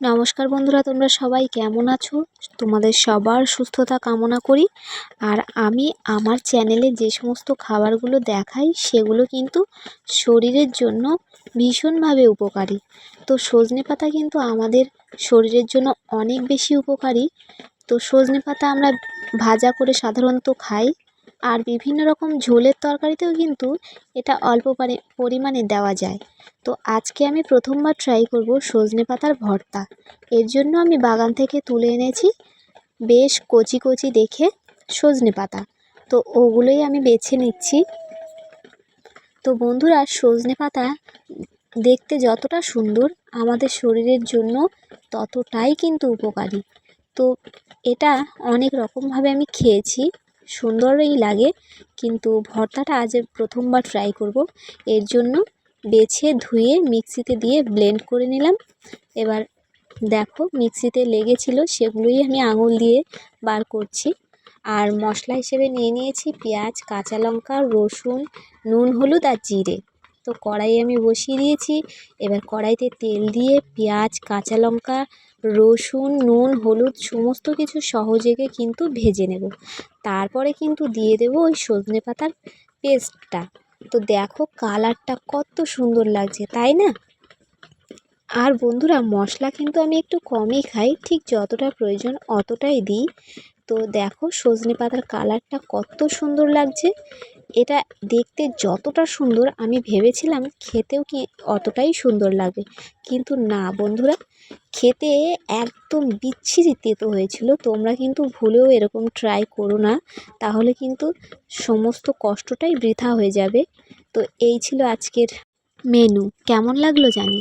নমস্কার বন্ধুরা, তোমরা সবাই কেমন আছো? তোমাদের সবার সুস্থতা কামনা করি। আর আমি আমার চ্যানেলে যে সমস্ত খাবারগুলো দেখাই, সেগুলো কিন্তু শরীরের জন্য ভীষণভাবে উপকারী। তো সজনে পাতা কিন্তু আমাদের শরীরের জন্য অনেক বেশি উপকারী। তো সজনে পাতা আমরা ভাজা করে সাধারণত খাই। আর বিভিন্ন রকম ঝোলের তরকারিতেও কিন্তু এটা অল্প পারে পরিমাণে দেওয়া যায়। তো আজকে আমি প্রথমবার ট্রাই করব সজনে পাতার ভর্তা। এর জন্য আমি বাগান থেকে তুলে এনেছি বেশ কচি কচি দেখে সজনে পাতা। তো ওগুলোই আমি বেছে নিচ্ছি। তো বন্ধুরা, সজনে পাতা দেখতে যতটা সুন্দর আমাদের শরীরের জন্য ততটাই কিন্তু উপকারী। তো এটা অনেক রকমভাবে আমি খেয়েছি। সুন্দরই লাগে, কিন্তু ভর্তাটা আজ প্রথমবার ট্রাই করব। এর জন্য বেছে ধুয়ে মিক্সিতে দিয়ে ব্লেন্ড করে নিলাম। এবার দেখো মিক্সিতে লেগেছিল, সেগুলোই আমি আঙুল দিয়ে বার করছি। আর মশলা হিসেবে নিয়ে নিয়েছি পেঁয়াজ, কাঁচা লঙ্কা, রসুন, নুন, হলুদ আর জিরে। তো কড়াই আমি বসিয়ে দিয়েছি। এবার কড়াইতে তেল দিয়ে পেঁয়াজ, কাঁচা লঙ্কা রসুন, নুন, হলুদ সমস্ত কিছু সহযোগে কিন্তু ভেজে নেব। তারপরে কিন্তু দিয়ে দেবো ওই সজনে পাতার পেস্টটা তো দেখো কালারটা কত সুন্দর লাগছে, তাই না? আর বন্ধুরা, মশলা কিন্তু আমি একটু কমই খাই, ঠিক যতটা প্রয়োজন অতটাই দিই। তো দেখো সজনে পাতার কালারটা কত সুন্দর লাগছে। এটা দেখতে যতটা সুন্দর আমি ভেবেছিলাম খেতেও কি অতটাই সুন্দর লাগবে। কিন্তু না বন্ধুরা, খেতে একদম বিচ্ছিরি তেতো হয়েছিল। তোমরা কিন্তু ভুলেও এরকম ট্রাই করো না। তাহলে কিন্তু সমস্ত কষ্টটাই বৃথা হয়ে যাবে। তো এই ছিল আজকের মেনু কেমন লাগল জানি